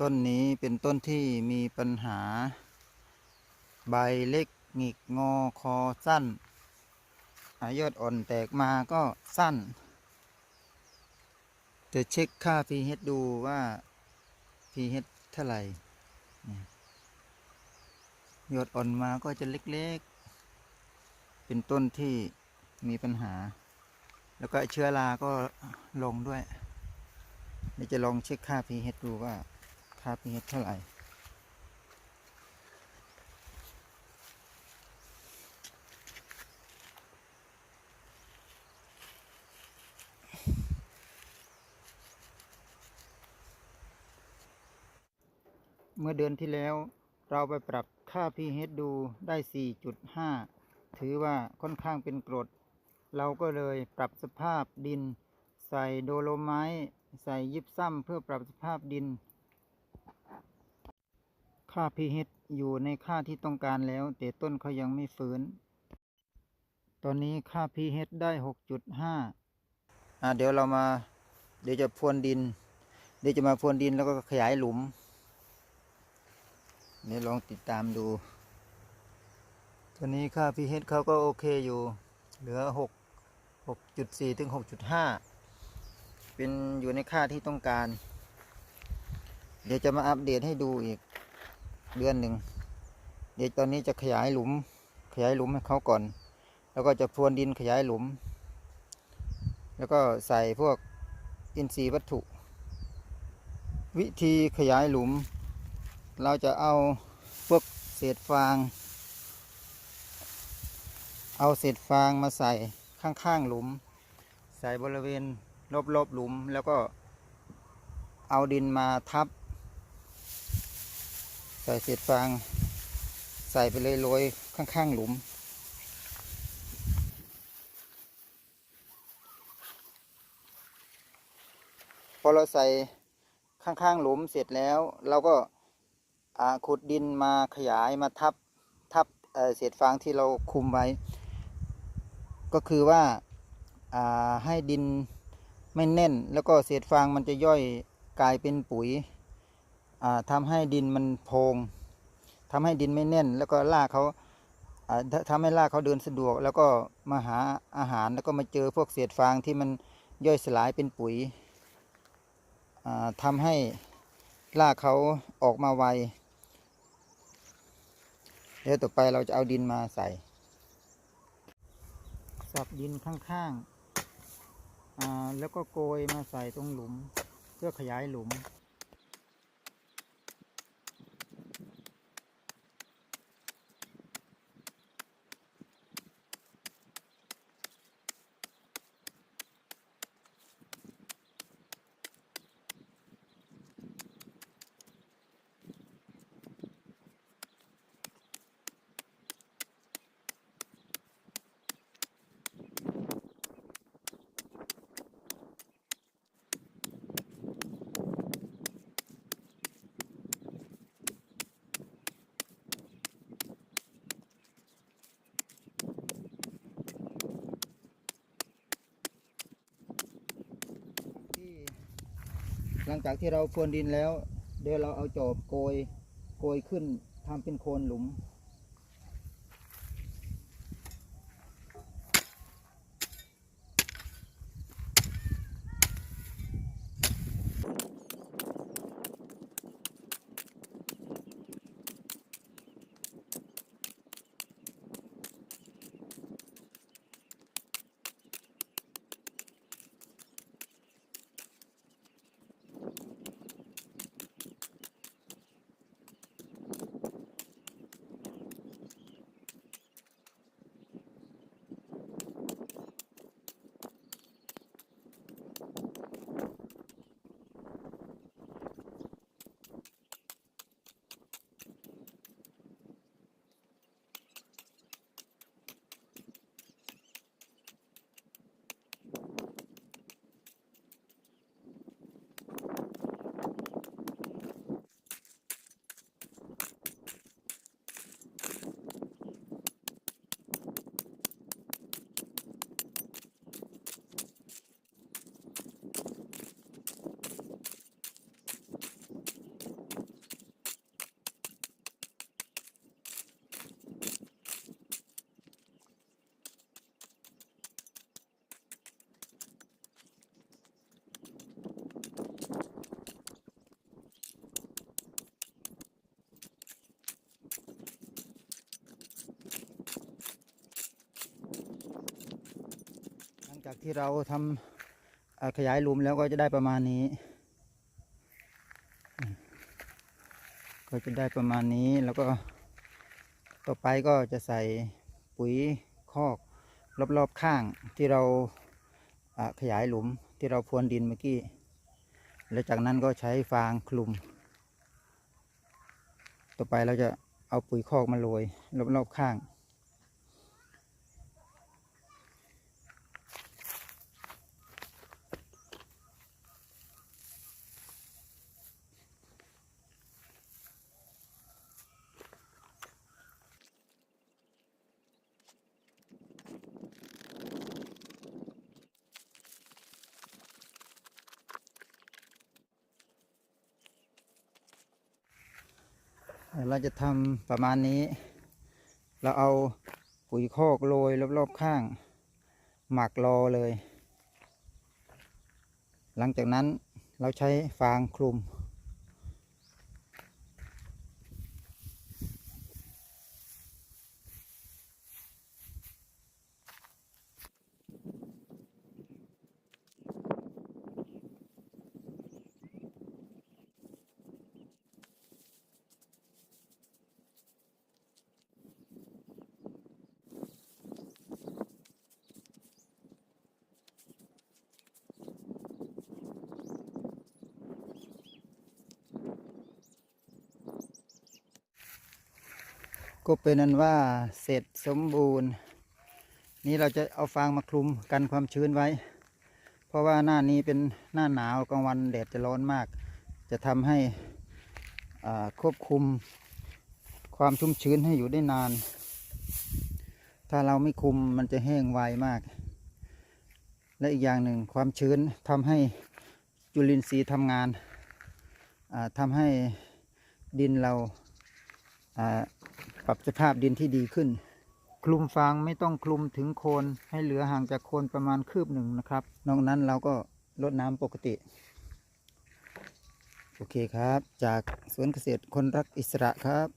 ต้นนี้เป็นต้นที่มีปัญหา ใบเล็กหงิกงอคอสั้นอายอดอ่อนแตกมาก็สั้น จะเช็คค่า pH ดูว่า pH เท่าไหร่ยยอดอ่อนมาก็จะเล็กๆ เป็นต้นที่มีปัญหา แล้วก็เชื้อราก็ลงด้วยเดี๋ยวจะลองเช็คค่า pH ดูว่า ค่า pH เท่าไหร่เมื่อเดือนที่แล้วเราไปปรับค่า pH ดูได้ 4.5 ถือว่าค่อนข้างเป็นกรด เราก็เลยปรับสภาพดิน ใส่โดโลไมต์ใส่ยิบซ้ำเพื่อปรับสภาพดิน ค่า pH อยู่ในค่าที่ต้องการแล้ว แต่ต้นเขายังไม่ฟื้น ตอนนี้ค่า pH ได้ 6.5อ่าเดี๋ยวเรามา เดี๋ยวจะพรวนดิน เดี๋ยวจะมาพรวนดินแล้วก็ขยายหลุมเดี๋ยวลองติดตามดูตัวนี้ค่า pH เขาก็โอเคอยู่ เหลือ 6 6.4 ถึง 6.5 เป็นอยู่ในค่าที่ต้องการ เดี๋ยวจะมาอัปเดตให้ดูอีก เดือนหนึ่งเดี๋ยวตอนนี้จะขยายหลุม ขยายหลุมให้เขาก่อน แล้วก็จะพรวนดินขยายหลุม แล้วก็ใส่พวกอินทรีย์วัตถุ วิธีขยายหลุม เราจะเอาพวกเศษฟาง เอาเศษฟางมาใส่ข้างๆหลุม ใส่บริเวณรอบๆหลุมแล้วก็เอาดินมาทับ ใส่เศษฟาง ใส่ไปเลยโรยข้างๆหลุม พอเราใส่ข้างๆหลุมเสร็จแล้ว เราก็ขุดดินมาขยายมาทับทับเศษฟางที่เราคุมไว้ ก็คือว่าอ่าให้ดินไม่แน่น แล้วก็เศษฟางมันจะย่อยกลายเป็นปุ๋ย อ่าทำให้ดินมันโพงทำให้ดินไม่แน่น แล้วก็รากเขาอ่าทำให้รากเขาเดินสะดวก แล้วก็มาหาอาหารแล้วก็มาเจอพวกเศษฟางที่มันย่อยสลายเป็นปุ๋ยอ่าทำให้รากเขาออกมาไวเดี๋ยวต่อไปเราจะเอาดินมาใส่สับดินข้างๆแล้วก็โกยมาใส่ตรงหลุม เพื่อขยายหลุม ที่ห ลังจากที่เราพรวนดินแล้ว เดี๋ยวเราเอาจอบโกยโกยขึ้นทำเป็นโคนหลุม จากที่เราทำขยายหลุมแล้วก็จะได้ประมาณนี้ ก็จะได้ประมาณนี้แล้วก็ต่อไปก็จะใส่ปุ๋ยคอกรอบๆข้างที่เราอ่าขยายหลุมที่เราพรวนดินเมื่อกี้ แล้วจากนั้นก็ใช้ฟางคลุม ต่อไปเราจะเอาปุ๋ยคอกมาโรยรอบๆข้าง เราจะทำประมาณนี้ เราเอาปุ๋ยคอกโรยรอบๆข้าง หมักรอเลย หลังจากนั้นเราใช้ฟางคลุม ก็เป็นนั้นว่าเสร็จสมบูรณ์ นี่เราจะเอาฟางมาคลุมกันความชื้นไว้ เพราะว่าหน้านี้เป็นหน้าหนาวกลางวันแดดจะร้อนมาก จะทำให้อ่าควบคุมความชุ่มชื้นให้อยู่ได้นาน ถ้าเราไม่คุมมันจะแห้งไวมาก และอีกอย่างหนึ่งความชื้นทำให้จุลินทรีย์ทำงานอ่าทำให้ดินเราอ่า ปรับสภาพดินที่ดีขึ้น คลุมฟางไม่ต้องคลุมถึงโคนให้เหลือห่างจากโคนประมาณคืบหนึ่งนะครับ นอกนั้นเราก็ลดน้ำปกติ โอเคครับ จากสวนเกษตรคนรักอิสระครับ